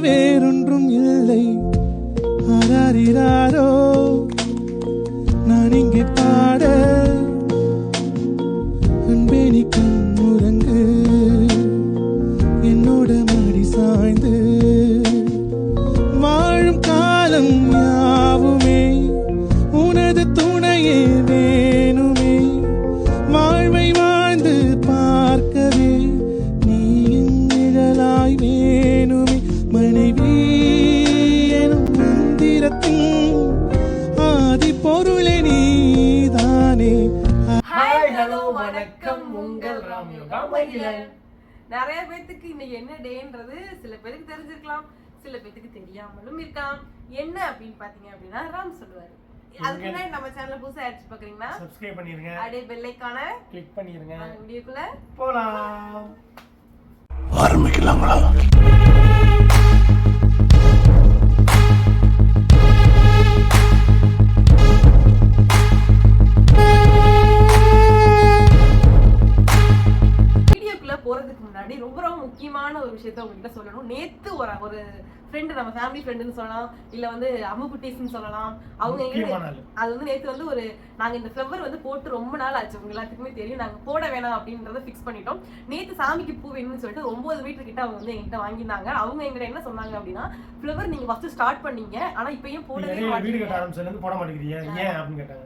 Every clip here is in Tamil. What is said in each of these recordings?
வேறொன்றும் இல்லை. ஆராரிராரோ? நிறைய பேத்துக்கு இன்னைக்கு என்ன டேன்றது சில பேருக்கு தெரிஞ்சிருக்கலாம். சில பேத்துக்கு தெரியாமலும் இருக்கலாம். என்ன அப்படின்னு பாத்தீங்க அப்படின்னா ராம் சொல்லுவாரு. அதுக்கு முன்னாடி நம்ம சேனல்ல புதுசா அடிச்சு பாக்குறீங்கன்னா சப்ஸ்கிரைப் பண்ணிருங்க. அப்படியே பெல்லைக்கான கிளிக் பண்ணிருங்க. வீடியோக்குள்ள போலாம். வீடியோக்குள்ள விஷயத்த உங்ககிட்ட சொல்லணும். நேத்து ஒரு ஒரு ஃப்ரெண்டு நம்ம ஃபேமிலி ஃப்ரெண்டுன்னு சொல்லலாம். இல்ல வந்து அம்மு குட்டீஸ்னு சொல்லலாம். அவங்க. அது வந்து நேத்து வந்து ஒரு நாங்க இந்த ஃப்ளவர் வந்து போட்டு ரொம்ப நாள் ஆச்சு. உங்க எல்லாத்துக்குமே தெரியும். நாங்க போட வேணாம் அப்படின்றத ஃபிக்ஸ் பண்ணிட்டோம். நேத்து சாமிக்கு பூ வேணும்னு சொல்லிட்டு ஒன்பது மீட்டர் கிட்ட அவங்க வந்து எங்கிட்ட வாங்கியிருந்தாங்க. அவங்க எங்கிட்ட என்ன சொன்னாங்க அப்படின்னா ஃப்ளவர் நீங்க ஃபர்ஸ்ட் ஸ்டார்ட் பண்ணீங்க. ஆனா இப்போ ஏன் போடவே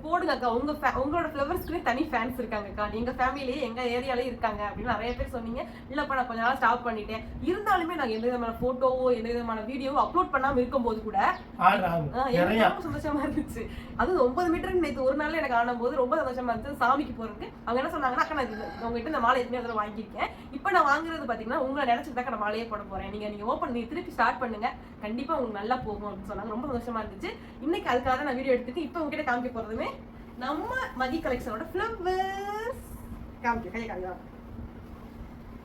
போடுங்க அக்கா உங்க உங்களோட ஃப்ளவர்ஸ்க்குனே தனி ஃபேன்ஸ் இருக்காங்க அக்கா எங்க ஃபேமிலிலேயே எங்க ஏரியாலே இருக்காங்க அப்படின்னு நிறைய பேர் சொன்னீங்க. இல்லப்பா நான் கொஞ்ச நாள் ஸ்டாப் பண்ணிட்டேன். இருந்தாலுமே நாங்க எந்த விதமான போட்டோவோ எந்த விதமான வீடியோவோ அப்லோட் பண்ணாம இருக்கும்போது கூட எனக்கு ரொம்ப சந்தோஷமா இருந்துச்சு. அது ஒன்பது மீட்டர் நேற்று ஒரு நாள்ல எனக்கு ஆனும் போது ரொம்ப சந்தோஷமா இருந்துச்சு. சாமிக்கு போறதுக்கு. அவங்க என்ன சொன்னாங்கன்னா அக்கா நான் உங்ககிட்ட இந்த மாலை எத்தனை தடவை வாங்கியிருக்கேன். இப்போ நான் வாங்குறது பாத்தீங்கன்னா உங்களை நினைச்சிட்டு தான் நான் மாலையே போட போறேன். நீங்க நீங்க ஓப்பன் நீங்க திருப்பி ஸ்டார்ட் பண்ணுங்க. கண்டிப்பா உங்களுக்கு நல்லா போகும் அப்படின்னு சொன்னாங்க. ரொம்ப சந்தோஷமா இருந்துச்சு. இன்னைக்கு அதுக்காக நான் வீடியோ எடுத்துட்டு இப்போ உங்ககிட்ட காமிக்க போறதுமே நம்ம மதி கலெக்ஷனோட ஃப்ளவர்ஸ் காமிக்க கையை காமிக்க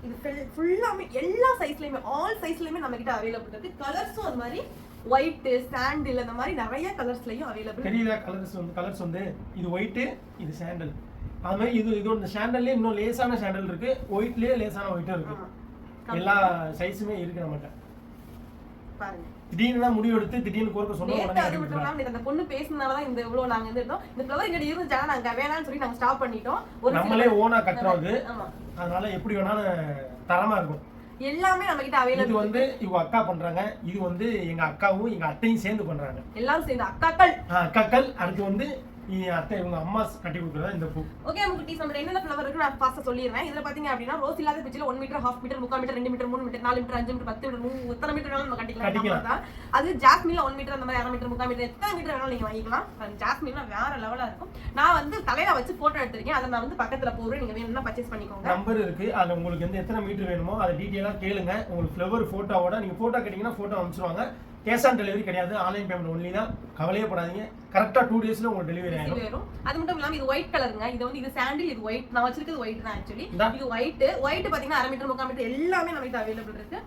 இது ஃபுல்லாமே எல்லா சைஸ்லயுமே ஆல் சைஸ்லயுமே நம்ம கிட்ட அவைலபிள் இருக்கு கலர்ஸும் அது மாதிரி ஒயிட் சாண்டில் அந்த மாதிரி நிறைய கலர்ஸ்லயும் அவைலபிள் தெரியுதா கலர்ஸ் வந்து கலர்ஸ் வந்து இது ஒயிட் இது சாண்டல் அது மாதிரி இது இது இந்த சாண்டல்லே இன்னும் லேசான சாண்டல் இருக்கு. ஒயிட்லயே லேசான ஒயிட்டும் இருக்கு. எல்லா சைஸுமே இருக்கு நம்மகிட்ட. பாருங்க. திடீர்னு தான் முடிவு எடுத்து திடீர்னு கோர்க்க சொன்னா நேத்து உடனே அது கட்டி மட்டும் கொடுத்துருவாங்க. இல்லாம நேத்து அந்த பொண்ணு பேசினாலதான் இந்த இவ்வளவு நாங்க இருந்தோம் இந்த ஃப்ளவர் இங்க இருந்துச்சா நாங்க வேணாம்னு சொல்லி நாங்க ஸ்டாப் பண்ணிட்டோம். ஒரு நம்மளே ஓனா ஆமா. அதனால எப்படி வேணாலும் தரமா இருக்கும். எல்லாமே நம்ம கிட்ட இது அவைலபிள் வந்து இவங்க அக்கா பண்றாங்க. இது வந்து எங்க அக்காவும் எங்க அத்தையும் சேர்ந்து பண்றாங்க. எல்லாரும் சேர்ந்து அக்காக்கள். அக்காக்கள். அடுத்து வந்து அத்தை இவங்க அம்மா கட்டி கொடுக்குறதா இந்த பூ. ஓகே நமக்கு டீ நம்ம என்னென்ன ஃப்ளவர் இருக்கு? நான் ஃபாஸ்டா சொல்லிடுறேன். இதுல பாத்தீங்க அப்படின்னா ரோஸ் இல்லாத பிச்சில ஒன் மீட்டர் ஹாஃப் மீட்டர் முக்கால் மீட்டர் ரெண்டு மீட்டர் மூணு மீட்டர் நாலு மீட்டர் அஞ்சு மீட்டர் பத்து மீட்டர் நூறு எத்தனை மீட்டர் வேணாலும் நம்ம கட்டிக்கலாம். அது ஜாஸ்மின்ல ஒன் மீட்டர் அந்த மாதிரி அரை மீட்டர் முக்கால் மீட்டர் எத்தனை மீட்டர் வேணாலும் நீங்க வாங்கிக்கலாம். ஜாஸ்மின்ல வேற லெவலா இருக்கும். நான் வந்து தலையில வச்சு போட்டோ எடுத்திருக்கேன். அதை நான் வந்து பக்கத்துல போடுறேன். நீங்க வேணும்னா பர்ச்சேஸ் பண்ணிக்கோங்க. நம்பர் இருக்கு. அதுல உங்களுக்கு வந்து எத்தனை மீட்டர் வேணுமோ அதை டீட்டெயிலா கேளுங்க. உங்களுக்கு ஃப்ளவர் போட்டோவோட நீங்க போட்டோ கேட்டீங்கன்னா போட்டோ அனுப்பிச்சிருவாங்க. கேஷ் ஆன் டெலிவரி கிடையாது ஆன்லைன் பேமெண்ட் ஒன்லி தான். கவலையே படாதீங்க. கரெக்டா டூ டேஸ்ல உங்களுக்கு டெலிவரி வரும். அது மட்டும் இல்லாம இது ஒயிட் கலருங்க இது வந்து இது சாண்டில் இது ஒயிட் நான் வச்சிருக்கிறது ஒயிட் தான் ஆக்சுவலி. இது ஒயிட் ஒயிட் பாத்தீங்கன்னா அரை மீட்டர் முக்கால் மீட்டர் எல்லாமே நம்ம கிட்ட அவைலபிள் இருக்கு.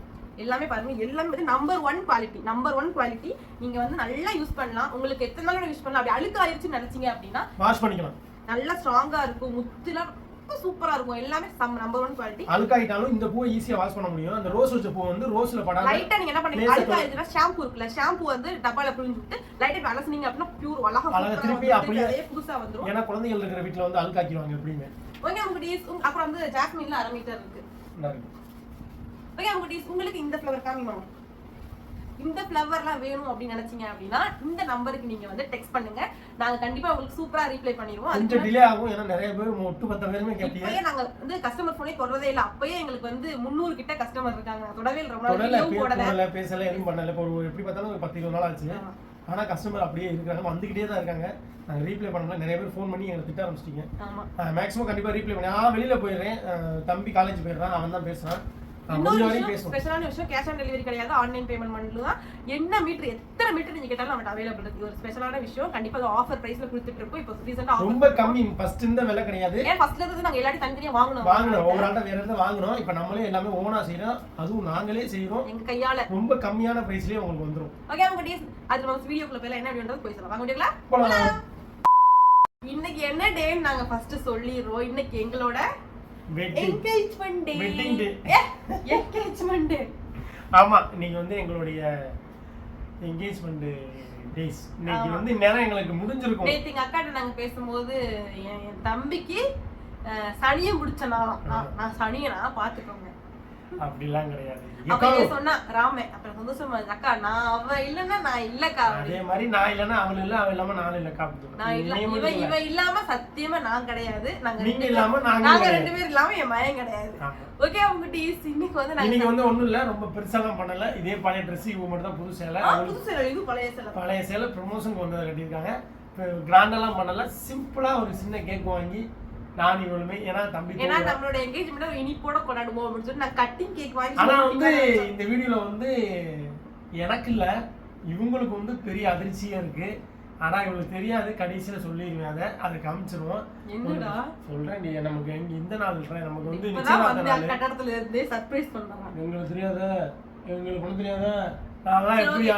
எல்லாமே பாருங்க. எல்லாமே வந்து number one quality number one quality நீங்க வந்து நல்லா யூஸ் பண்ணலாம். உங்களுக்கு எத்தனை நாள் யூஸ் பண்ணலாம். அப்படி அழுக்கு ஆயிருச்சுன்னு நினைச்சீங்க அப்படின்னா வாஷ் பண்ணிக்கலாம். நல்லா ஸ்ட்ராங்கா இருக்கும். முத்துலாம் சூப்பரா இருக்கும். எல்லாமே சம் நம்பர் ஒன் குவாலிட்டி அழுக்காயிட்டாலும் இந்த பூவை ஈஸியா வாஷ் பண்ண முடியும். அந்த ரோஸ் வச்ச பூ வந்து ரோஸ்ல படாம லைட்டா நீங்க என்ன பண்ணீங்க? லேசா அழுக்கா இருக்குன்னா ஷாம்பு இருக்குல்ல ஷாம்பு வந்து டப்பால புழிஞ்சு விட்டு லைட்டா அலசுனீங்க அப்படின்னா பியூர் அழகா அழகா திருப்பி வந்து அப்படியே- புதுசா வந்துரும். ஏன்னா குழந்தைகள் இருக்கிற வீட்டுல வந்து அழுக்காக்கிடுவாங்க எப்படியுமே. ஓகே உங்க டீஸ் அப்புறம் வந்து ஜாஸ்மின்ல அரை மீட்டர் இருக்கு. ஓகே உங்க டீஸ் உங்களுக்கு இந்த ஃப்ளவர் காமிமாங்க இந்த ஃப்ளவர்லாம் வேணும் அப்படின்னு நினைச்சீங்க அப்படின்னா இந்த நம்பருக்கு நீங்க வந்து டெக்ஸ்ட் பண்ணுங்க. நாங்க கண்டிப்பா உங்களுக்கு சூப்பரா ரீப்ளை பண்ணிடுவோம். கொஞ்சம் டிலே ஆகும். ஏன்னா நிறைய பேர் ஒட்டு பத்த பேருமே கேட்டீங்க. நாங்க வந்து கஸ்டமர் போனே தொடரதே இல்ல. அப்பயே எங்களுக்கு வந்து முந்நூறு கிட்ட கஸ்டமர் இருக்காங்க. தொடவே ரொம்ப நாள் போடல. பேசல எதுவும் பண்ணல. ஒரு எப்படி பார்த்தாலும் ஒரு பத்து இருபது நாள் ஆச்சு. ஆனால் கஸ்டமர் அப்படியே இருக்காங்க. வந்துக்கிட்டே தான் இருக்காங்க. நாங்கள் ரீப்ளே பண்ணல. நிறைய பேர் ஃபோன் பண்ணி எங்களை திட்ட ஆரம்பிச்சிட்டீங்க. ஆமா. மேக்ஸிமம் கண்டிப்பாக ரீப்ளே பண்ணி நான் வெளியில் போயிடுறேன். தம்பி காலேஜ் போயிடுறான். அவன் தான் பேசுகிறான் இன்னொரு விஷயம் ஸ்பெஷலான விஷயம் கேஷ் ஆன் டெலிவரி கிடையாது ஆன்லைன் பேமெண்ட் மட்டும் தான் என்ன மீட்டர் எத்தனை மீட்டர் நீங்க கேட்டாலும் நம்மகிட்ட அவைலபிள் இருக்கு. ஒரு ஸ்பெஷலான விஷயம். கண்டிப்பா அது ஆஃபர் பிரைஸ்ல கொடுத்துட்டு இருக்கோம். இப்போ ரீசெண்டா ரொம்ப கம்மி. ஃபர்ஸ்ட் இந்த விலை கிடையாது. ஏன் ஃபர்ஸ்ட்ல இருந்து நாங்க எல்லாரும் தனித்தனியா வாங்கணும் வாங்கினோம். ஒவ்வொரு ஆள்கிட்ட வேற இடத்துல வாங்கினோம். இப்போ நம்மளே எல்லாமே ஓனா செய்கிறோம் அதுவும் நாங்களே செய்கிறோம் எங்க கையால. ரொம்ப கம்மியான ப்ரைஸ்லேயே உங்களுக்கு வந்துடும் ஓகே அவங்க டேஸ் அது நம்ம வீடியோக்குள்ள போய் என்ன அப்படின்றது போய் சொல்லலாம். வாங்க முடியுங்களா போலாம். இன்னைக்கு என்ன டேன்னு நாங்க ஃபர்ஸ்ட் சொல்லிடுறோம். இன்னைக்கு எங்களோட என்கேஜ்மெண்ட் டே. என்கேஜ்மெண்ட் டே ஆமா இன்னைக்கு வந்து எங்களுடைய என்கேஜ்மெண்ட் டேஸ் இன்னைக்கு. வந்து நேரம் எங்களுக்கு முடிஞ்சிருக்கும். நேத்து எங்க அக்காட்ட நாங்க பேசும்போது என் தம்பிக்கு சனியை முடிச்சனா நான் சனியனா பாத்துக்கோங்க அப்படிலாம் கிடையாது. அப்ப சொன்னா ராமே அப்புறம் சந்தோஷமா. அக்கா நான் அவ இல்லன்னா நான் இல்லக்கா அதே மாதிரி நான் இல்லைன்னா அவள் இல்லை அவள் இல்லாம நானும் இல்லை காப்பிட்டு நான் இல்ல இவ இவ இல்லாம சத்தியமா நான் கிடையாது. நாங்க இல்லாம நாங்க. ரெண்டு பேரும் இல்லாம என் மயன் கிடையாது. ஓகே டீஸ் இன்னைக்கு வந்து இன்னைக்கு நாங்க வந்து ஒண்ணும் இல்ல ரொம்ப பெருசாலாம் பண்ணல. இதே பழைய ட்ரெஸ் இவங்க மட்டும் தான் புது சேலை. புது சேலை இது பழைய சேலை பழைய சேலை ப்ரமோஷனுக்கு வந்ததை கட்டியிருக்காங்க. கிராண்டெல்லாம் பண்ணல. சிம்பிளா ஒரு சின்ன கேக் வாங்கி நான் இவளுமே ஏன்னா தம்பி ஏன்னா. நம்மளோட என்கேஜ்மெண்ட் இனிப்போட கொண்டாடுவோம் அப்படின்னு சொல்லி நான் கட்டிங் கேக் வாங்கி ஆனா வந்து. இந்த வீடியோல வந்து எனக்கு இல்ல இவங்களுக்கு வந்து பெரிய அதிர்ச்சியா இருக்கு. ஆனா இவங்களுக்கு தெரியாது கடைசியில சொல்லிடுவேன் அதை. அதை காமிச்சிருவோம். என்னடா? சொல்றேன் நீ நமக்கு எங்க இந்த நாள் நமக்கு வந்து கட்டடத்துல இருந்தே சர்ப்ரைஸ் பண்றாங்க. எங்களுக்கு தெரியாத எங்களுக்கு ஒண்ணு தெரியாத நான் எப்படி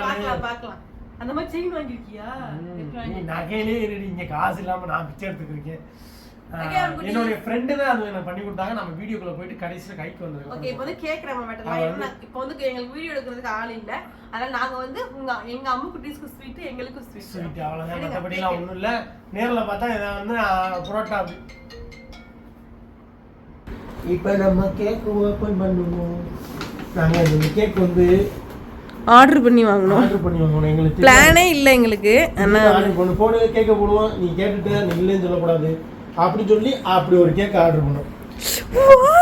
பார்க்கலாம் அந்த மாதிரி செயின் வாங்கிருக்கியா நீ? நகையிலே இருடி இங்க காசு இல்லாம நான் பிச்சை எடுத்துக்கிருக்கேன் என்னுடைய ஃப்ரெண்டு தான் அது எனக்கு பண்ணி கொடுத்தாங்க. நம்ம வீடியோக்குள்ள போயிட்டு கடைசியில கைக்கு ஓகே இப்போ வந்திருக்கோம் வந்து கேக் நம்ம மேட்டர் அவ என்ன இப்போ வந்து எங்களுக்கு வீடியோ எடுக்கிறதுக்கு ஆள் இல்ல. அதனால நாங்க வந்து உங்க எங்க அம்மு குட்டீஸ்க்கு ஸ்வீட் எங்களுக்கும் ஸ்வீட் ஸ்வீட் அவ்வளவுதான். மற்றபடிலாம் ஒண்ணும் இல்ல. நேர்ல பார்த்தா இதை வந்து புரோட்டா இப்போ நம்ம கேக் ஓப்பன் பண்ணுவோம். நாங்க இந்த கேக் வந்து ஆர்டர் பண்ணி வாங்கணும். ஆர்டர் பண்ணி வாங்கணும். எங்களுக்கு. பிளானே இல்ல எங்களுக்கு. ஆனா ஆர்டர் பண்ணு போடு கேக்க போடுவோம். நீ கேட்டுட்டு நீ இல்லைன்னு சொல்லக்கூடாது. அப்படி சொல்லி அப்படி ஒரு கேக் ஆர்டர் பண்ணோம்.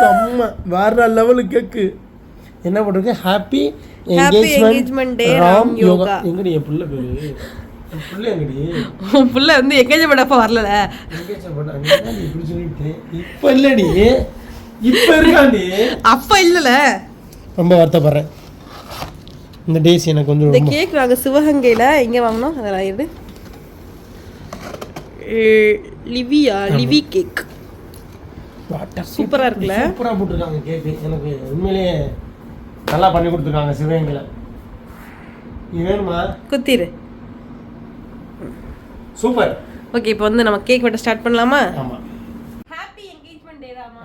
செம்ம. வேற லெவலு கேக்கு என்ன போட்டிருக்கு? Happy day, Ram Yoga. எங்கடி என் புள்ள பேரு? என் புள்ள எங்கடி? உன் புள்ள வந்து எங்கேஜ்மெண்ட் அப்ப வரல இப்போ இல்லடி. இப்போ இருக்காண்டி. அப்ப இல்லல. ரொம்ப வருத்தப்படுறேன். இந்த டேஸ் எனக்கு வந்து இந்த கேக் நாங்க சிவகங்கையில எங்க வாங்கினோம். அதெல்லாம் இது லிவியா லிவி கேக். சூப்பரா இருக்குல்ல? சூப்பரா போட்டிருக்காங்க கேக்கு. எனக்கு உண்மையிலேயே நல்லா பண்ணி கொடுத்துருக்காங்க சிவகங்கையில். இது வேணுமா? குத்திரு. சூப்பர். ஓகே இப்போ வந்து நம்ம கேக் வெட்ட ஸ்டார்ட் பண்ணலாமா? ஆமா. ஹாப்பி என்கேஜ்மெண்ட் டே ராமா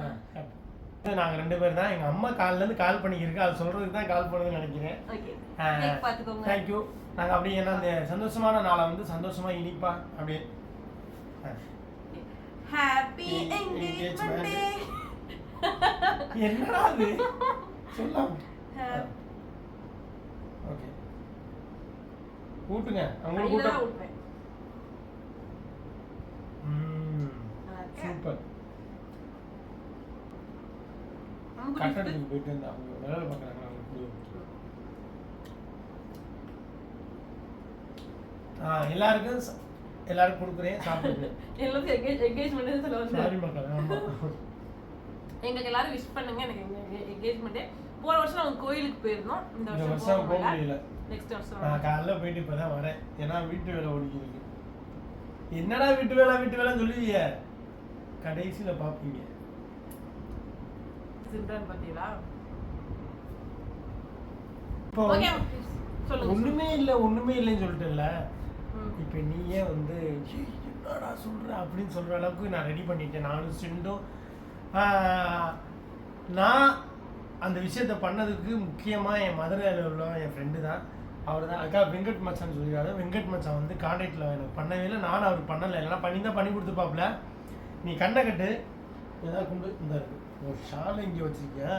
நாங்கள் ரெண்டு பேர் தான். எங்கள் அம்மா கால்ல இருந்து கால் பண்ணிக்கிருக்கு. அது சொல்றதுக்கு தான் கால் பண்ணுதுன்னு நினைக்கிறேன். தேங்க்யூ நாங்கள் அப்படியே என்ன அந்த சந்தோஷமான நாளை வந்து சந்தோஷமா இனிப்பா அப்படியே. ஆ. ஹாப்பி என்கேஜ்மெண்ட் டே என்னடா அது? சொல்லலாம் ஓகே. கூட்டுங்க அவங்க கூட்டம் ம். சூப்பர். கட்டடத்துக்கு போயிட்டு இருந்தா அவங்க வேலை பார்க்குறாங்க. அவங்க கொடு. ஆ எல்லாருக்கும் எல்லாருக்கும் கொடுக்குறேன் சாப்பிடுங்க. எல்லாத்துக்கும் என்கேஜ்மெண்ட் சொல்ல வந்து எங்களுக்கு எல்லாரும் விஷ் பண்ணுங்க எனக்கு என்கேஜ்மெண்ட் போன வருஷம் நாங்க கோயிலுக்கு போயிருந்தோம். இந்த வருஷம் போக முடியல நெக்ஸ்ட் வருஷம் நான் காலைல போயிட்டு இப்பதான் வரேன். ஏன்னா வீட்டு வேலை ஓடிக்கிருக்கு என்னடா வீட்டு வேலை வீட்டு வேலைன்னு சொல்லுவீங்க? கடைசியில பாப்பீங்க. சிம்ரன் இப்போ சொல்லுங்க ஒண்ணுமே இல்ல ஒண்ணுமே இல்லைன்னு சொல்லிட்டேன்ல. ம். இப்போ நீயே வந்து "ஏய், என்னடா சொல்ற? அப்படின்னு சொல்ற அளவுக்கு நான் ரெடி பண்ணிட்டேன். நானும் சிண்டும் நான் அந்த விஷயத்த பண்ணதுக்கு முக்கியமா என் மதுரையில் உள்ள என் ஃப்ரெண்டு தான். அவர் தான் அக்கா வெங்கட் மச்சான் சொல்லியிருக்காரு. வெங்கட் மச்சான் வந்து கான்டாக்டில் எனக்கு பண்ணவே இல்லை. நானும் அவருக்கு பண்ணலை. இல்லைனா பண்ணி தான் பண்ணி கொடுத்துருப்பாப்புல. நீ கண்ணை கட்டு. ஏதாவது கொண்டு இந்த ஒரு ஷால் இங்கே வச்சிருக்கியா?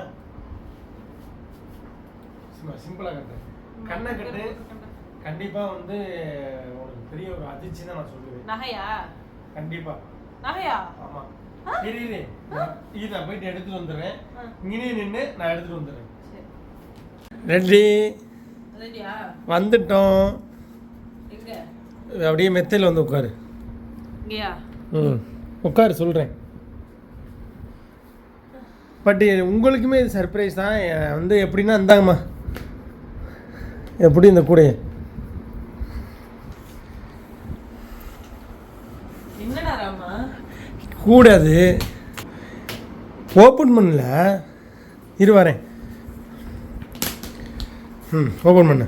சும்மா சிம்பிளாக கட்டு. கண்ணை கட்டு. கண்டிப்பா வந்து பெரிய ஒரு அதிர்ச்சி தான் நான் சொல்லுவேன். நகையா? கண்டிப்பா. நகையா? ஆமா. இரு நான் இது போயிட்டு எடுத்துட்டு வந்துடுறேன். இங்கே நின்று நான் எடுத்துட்டு வந்துடுறேன். சரி. ரெடி. ரெடியா? வந்துட்டோம். அப்படியே மெத்தையில் வந்து உட்காரு. ம். உட்காரு சொல்கிறேன் பட் உங்களுக்குமே இது சர்ப்ரைஸ் தான். வந்து எப்படின்னா இந்தாங்கம்மா. எப்படி இந்த கூடைய என்னடா ராமா கூட அது ஓப்பன் பண்ணல. இரு வரேன். ம் ஓப்பன் பண்ணு.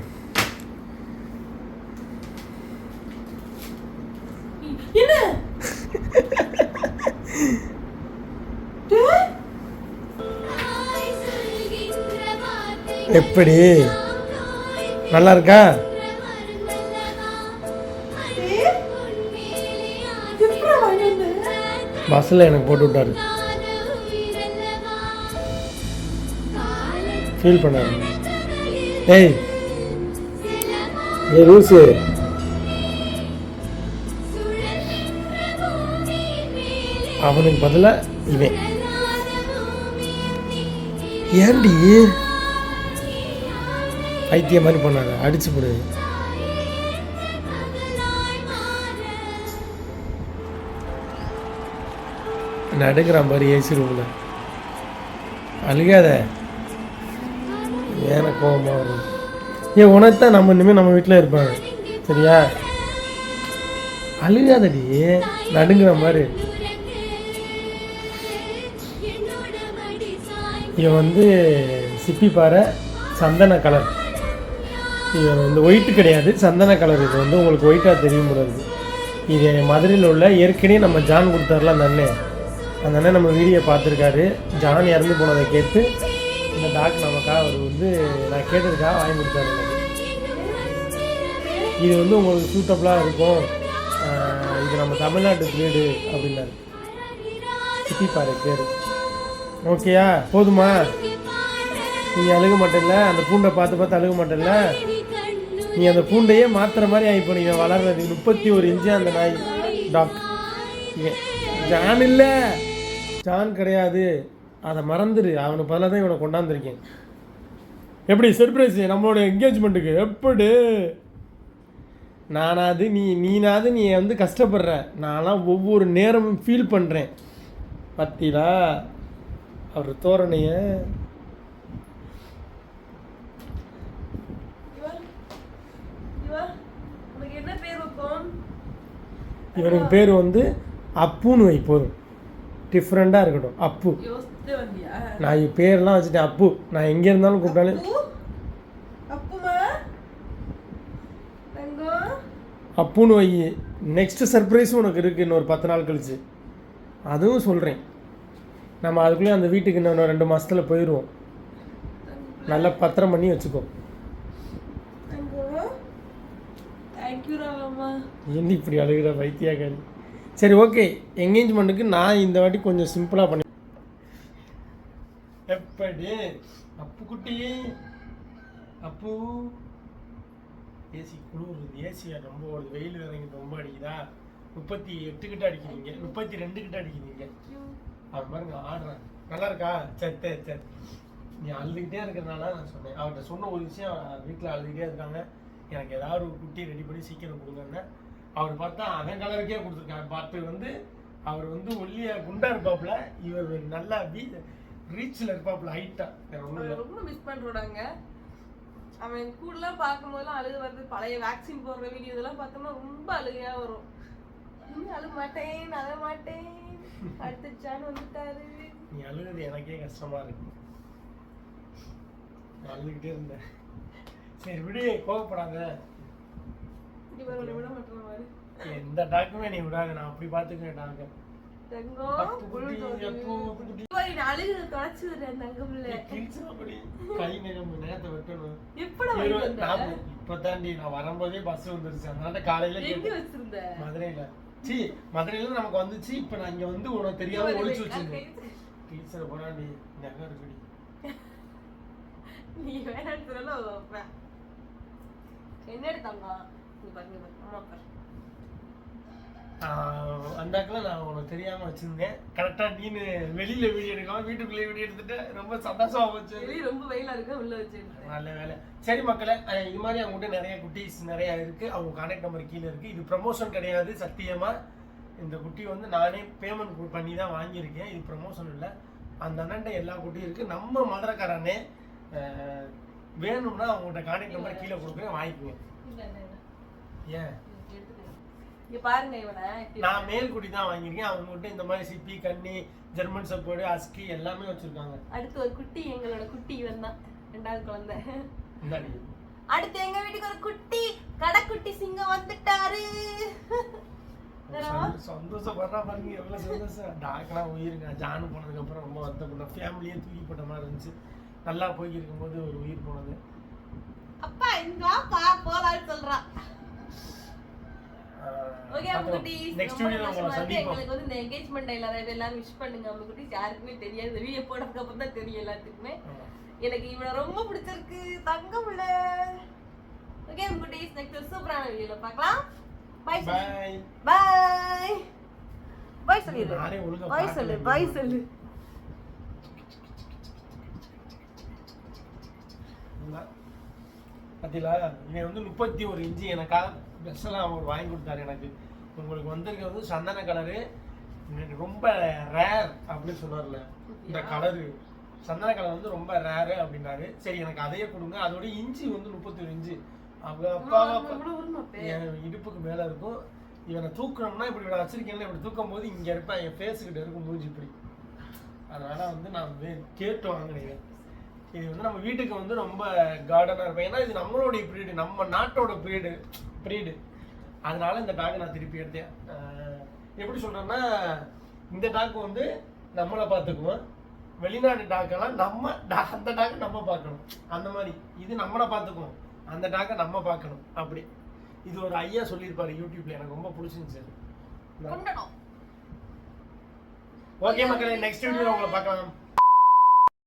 எப்படி? நல்லா இருக்கா பஸ்ஸில் எனக்கு போட்டு விட்டாரு. ஃபீல் பண்ணாரு. ஏய் ஏ லூசு. அவனுக்கு பதிலாக இவன். ஏன்டி? பைத்தியம் மாதிரி பண்ணாங்க அடிச்சு போடு. நடுக்கிறான் பாரு ஏசி ரூமில். அழுகாத. ஏன கோபமாக வரும் ஏன் உனக்கு தான் நம்ம இனிமேல் நம்ம வீட்டில் இருப்பாங்க. சரியா? அழுகாதடி. நடுங்கிற மாதிரி. இவன் வந்து சிப்பி பாறை சந்தன கலர். இவன் வந்து ஒயிட்டு கிடையாது. சந்தன கலர் இது வந்து உங்களுக்கு ஒயிட்டாக தெரியும் கூடாது இது மதுரையில் உள்ள ஏற்கனவே நம்ம ஜான் கொடுத்தாருல அந்த அண்ணன். அந்த அண்ணன் நம்ம வீடியோ பார்த்துருக்காரு. ஜான் இறந்து போனதை கேட்டு இந்த டாக் நமக்காக அவர் வந்து நான் கேட்டதுக்காக வாங்கி கொடுத்தாரு. எனக்கு இது வந்து உங்களுக்கு சூட்டபுளாக இருக்கும். இது நம்ம தமிழ்நாட்டு பிரீடு அப்படின்னாரு. சுற்றி பாரு. பேர் ஓகேயா போதுமா? நீ அழுக மாட்டேல்ல? அந்த பூண்டை பார்த்து பார்த்து அழுக மாட்டேல்ல? நீ அந்த பூண்டையே மாத்துற மாதிரி ஆகி போனீங்க வளர்றது. முப்பத்தி ஒரு இன்ச்சு அந்த நாய். டாக் ஜான் இல்லை. ஜான் கிடையாது. அதை மறந்துடு அவனை பதிலாக தான் இவனை கொண்டாந்துருக்கேன். எப்படி? சர்ப்ரைஸ் நம்மளோட என்கேஜ்மெண்ட்டுக்கு எப்படி? நானாவது நீ நீனாவது நீ வந்து கஷ்டப்படுற. நான்லாம் ஒவ்வொரு நேரமும் ஃபீல் பண்ணுறேன் பத்திலா அவர் தோரணைய. இவனுக்கு பேர் வந்து அப்புன்னு வை போதும். டிஃப்ரெண்ட்டாக இருக்கட்டும். அப்பு. நான் இவன் பேர்லாம் வச்சுட்டேன். அப்பு. நான் எங்கே இருந்தாலும் கூப்பிட்டாலும் அப்புன்னு வை. நெக்ஸ்ட் சர்ப்ரைஸும் உனக்கு இருக்குது இன்னொரு பத்து நாள் கழிச்சு. அதுவும் சொல்கிறேன் நம்ம அதுக்குள்ளேயே அந்த வீட்டுக்கு இன்னும் ரெண்டு மாதத்தில் போயிடுவோம் நல்லா பத்திரம் பண்ணி வச்சுக்கோ. என்ன இப்படி அழுகிற வைத்தியாக்காரி சரி ஓகே என்கேஜ்மெண்ட்டுக்கு நான் இந்த வாட்டி கொஞ்சம் சிம்பிளாக பண்ணி எப்படி? அப்பு குட்டி அப்பு. ஏசி குளிர் ஏசி ரொம்ப ஓடுது. வெயில் இறங்கி ரொம்ப அடிக்குதா? முப்பத்தி எட்டு கிட்ட அடிக்கிறீங்க முப்பத்தி ரெண்டு கிட்ட அடிக்கிறீங்க அவன் பாருங்க ஆடுறான் நல்லா இருக்கா? சரி சரி சரி. நீ அழுதுகிட்டே இருக்கிறனால நான் சொன்னேன். அவர்கிட்ட சொன்ன ஒரு விஷயம் வீட்டில் அழுதுகிட்டே இருக்காங்க. எனக்கு ஏதாவது ஒரு குட்டி ரெடி பண்ணி சீக்கிரம் கொடுங்கன்னு. அவர் பார்த்தா அவன் கலருக்கே கொடுத்துருக்காங்க பார்த்து வந்து அவர் வந்து ஒல்லியா குண்டா இருப்பாப்புல இவர் நல்லா வீ ரீச்சில் இருப்பாப்புல ஹைட்டா ரொம்ப மிஸ் பண்றோடாங்க. அவன் கூடலாம் பார்க்கும்போதெல்லாம் அழுகு வருது. பழைய வேக்சின் போடுற வீடியோ இதெல்லாம் பார்த்தோம்னா ரொம்ப அழுகையா வரும். அழுக மாட்டேன் அழ மாட்டேன் அடுத்த ஜான் வந்துட்டாரு. நீ அழுகுறது எனக்கே கஷ்டமா இருக்கு. நான் அழுதுகிட்டே இருந்தேன். சரி விடு கோவப்படாத இங்க வர விட மாட்டேன் மாதிரி எந்த டாக்குமே நீ விடாத நான் அப்படி பார்த்துக்கிறேன் டாக்கு? இப்பதாண்டி நான் வரும்போதே பஸ் வந்துருச்சு. அதனால காலையில மதுரையில. சி மதுரையில நமக்கு வந்துச்சு. இப்ப நான் இங்க வந்து உனக்கு தெரியாம ஒளிச்சு வச்சிருந்தேன் டீச்சர் போனாண்டி நகை இருக்குடி. நீ சொல்லல வைப்பேன் என்னடி தங்கம் நீ பாருங்க பாரு அம்மா பாரு. ஆஹ் அந்த அக்கில் நான் உனக்கு தெரியாம வச்சிருந்தேன். கரெக்டா நீனு வெளியில வீடியோ எடுக்காம வீட்டுக்குள்ளே வீடியோ எடுத்துட்டு ரொம்ப சந்தோஷமா போச்சு. ரொம்ப வெயிலா இருக்கு உள்ள வச்சு நல்ல வேலை. சரி மக்களே இது மாதிரி அவங்ககிட்ட நிறைய குட்டீஸ் நிறைய இருக்கு. அவங்க கான்டாக்ட் நம்பர் கீழே இருக்கு. இது ப்ரமோஷன் கிடையாது சத்தியமா. இந்த குட்டி வந்து நானே பேமெண்ட் பண்ணி தான் வாங்கியிருக்கேன். இது ப்ரமோஷன் இல்லை. அந்த அண்ணன்ட்ட எல்லா குட்டியும் இருக்கு. நம்ம மதுரைக்காரனே வேணும்னா அவங்ககிட்ட கான்டாக்ட் நம்பர் கீழே கொடுக்குறேன் இல்ல. ஏன். இங்க பாருங்க இவனை நான் மேல் குட்டி தான் வாங்கியிருக்கேன். அவங்ககிட்ட இந்த மாதிரி சிப்பி கன்னி ஜெர்மன் சப்போர்டு அஸ்கி எல்லாமே வச்சிருக்காங்க. அடுத்து ஒரு குட்டி எங்களோட குட்டி இவன் தான். ரெண்டாவது குழந்தை. அடுத்து எங்க வீட்டுக்கு ஒரு குட்டி கடைக்குட்டி சிங்கம் வந்துட்டாரு. சந்தோஷப்படுறா பாருங்க எவ்வளவு சந்தோஷம். டாக்லாம் உயிருங்க. ஜானு போனதுக்கு அப்புறம் ரொம்ப வருத்தப்பட்டோம். ஃபேமிலியே தூக்கி போட்ட மாதிரி இருந்துச்சு. நல்லா போய் இருக்கும்போது ஒரு உயிர் போனது. அப்பா இங்க வாப்பா போலான்னு சொல்றான் ஓகே அம்முக்குட்டி நெக்ஸ்ட் வீடியோ உங்களை சந்திப்போம். எங்களுக்கு வந்து இந்த என்கேஜ்மெண்ட் டேல எல்லாரும் விஷ் பண்ணுங்க. யாருக்குமே தெரியாது. இந்த வீடியோ அப்புறம் தான் தெரியும் எல்லாத்துக்குமே. எனக்கு இவனை ரொம்ப பிடிச்சிருக்கு. தங்கமுள்ள ஓகே அம்முக்குட்டி நெக்ஸ்ட் சூப்பரான வீடியோல பார்க்கலாம். சொல்லிடு சொல்லு. சொல்லு. பார்த்தீங்களா இவன் வந்து முப்பத்தி ஒரு இன்ச்சு. எனக்காக ஸ்பெஷலாக அவர் வாங்கி கொடுத்தாரு எனக்கு. உங்களுக்கு வந்திருக்க வந்து சந்தன கலரு. ரொம்ப ரேர் அப்படின்னு சொன்னார்ல. இந்த கலரு. சந்தன கலர் வந்து ரொம்ப ரேரு அப்படின்னாரு. சரி எனக்கு அதையே கொடுங்க. அதோட இன்ச்சு வந்து முப்பத்தி ஒரு இன்ச்சு அவங்க அப்பாவை இடுப்புக்கு மேல இருக்கும். இவனை தூக்கணும்னா இப்படி இவனை வச்சிருக்கேன்ல இப்படி தூக்கும் போது இங்க இருப்பேன். என் ஃபேஸ் கிட்ட இருக்கும் மூஞ்சி இப்படி. அதனால வந்து நான் கேட்டு வாங்கினேன். இது வந்து நம்ம வீட்டுக்கு வந்து ரொம்ப கார்டனா இருப்பேன் ஏன்னா இது நம்மளுடைய பிரீடு நம்ம நாட்டோட பிரீடு பிரீடு அதனால இந்த டாக் நான் திருப்பி எடுத்தேன். எப்படி சொல்றேன்னா இந்த டாக் வந்து நம்மளை பார்த்துக்குவோம் வெளிநாட்டு டாக்கெல்லாம் நம்ம அந்த டாக்கை நம்ம பார்க்கணும். அந்த மாதிரி. இது நம்மளை பார்த்துக்குவோம் அந்த டாக்கை நம்ம பார்க்கணும். அப்படி. இது ஒரு ஐயா சொல்லியிருப்பாரு யூடியூப்ல. எனக்கு ரொம்ப பிடிச்சிருந்துச்சு. ஓகே மக்களே நெக்ஸ்ட் வீடியோ உங்களை பார்க்கலாம்.